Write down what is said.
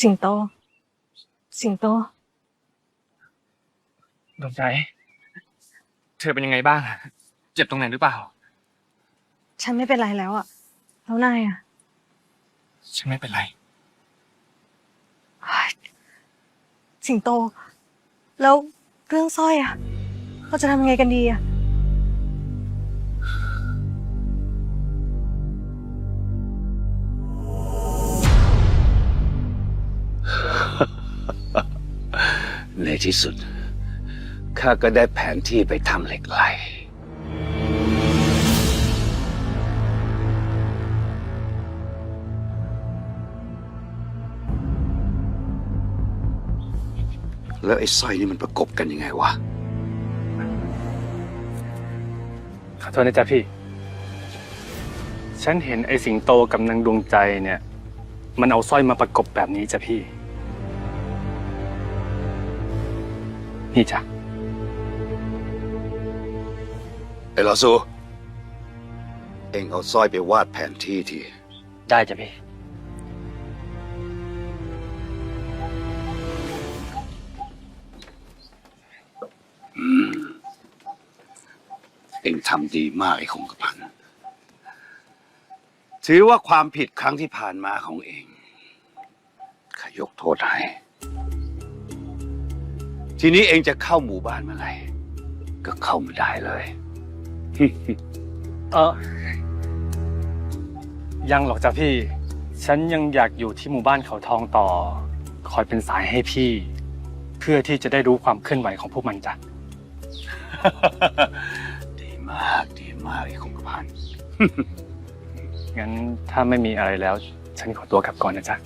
สิงโต สิงโต ดวงใจ เธอเป็นยังไงบ้าง เจ็บตรงไหนหรือเปล่า ฉันไม่เป็นไรแล้วอะแล้วนายอะฉันไม่เป็นไร เฮ้ยสิงโต แล้วเรื่องสร้อยอะเราจะทำยังไงกันดีอะ ในที่สุด ข้าก็ได้แผนที่ไปทำเหล็กไหล แล้วไอ้สร้อยนี่มันประกบกันยังไงวะ ขอโทษนะจ๊ะพี่ ฉันเห็นไอ้สิงโตกับนางดวงใจเนี่ย มันเอาสร้อยมาประกบแบบนี้จ้ะพี่ นี่จ้ะไอ้ลอซู เอ็งเอาสร้อยไปวาดแผนที่ที ได้จ้ะพี่ เอ็งทำดีมากไอ้คงกระพัน ถือว่าความผิดครั้งที่ผ่านมาของเองข้ายกโทษให้ ทีนี้เองจะเข้าหมู่บ้านเมื่อไหร่ก็เข้ามาได้เลย เออยังหรอกจ้ะพี่ ฉันยังอยากอยู่ที่หมู่บ้านเขาทองต่อ คอยเป็นสายให้พี่ เพื่อที่จะได้รู้ความเคลื่อนไหวของพวกมันจ้ะ ดีมากดีมากไอ้คงกระพัน งั้นถ้าไม่มีอะไรแล้ว ฉันขอตัวกลับก่อนนะจ๊ะ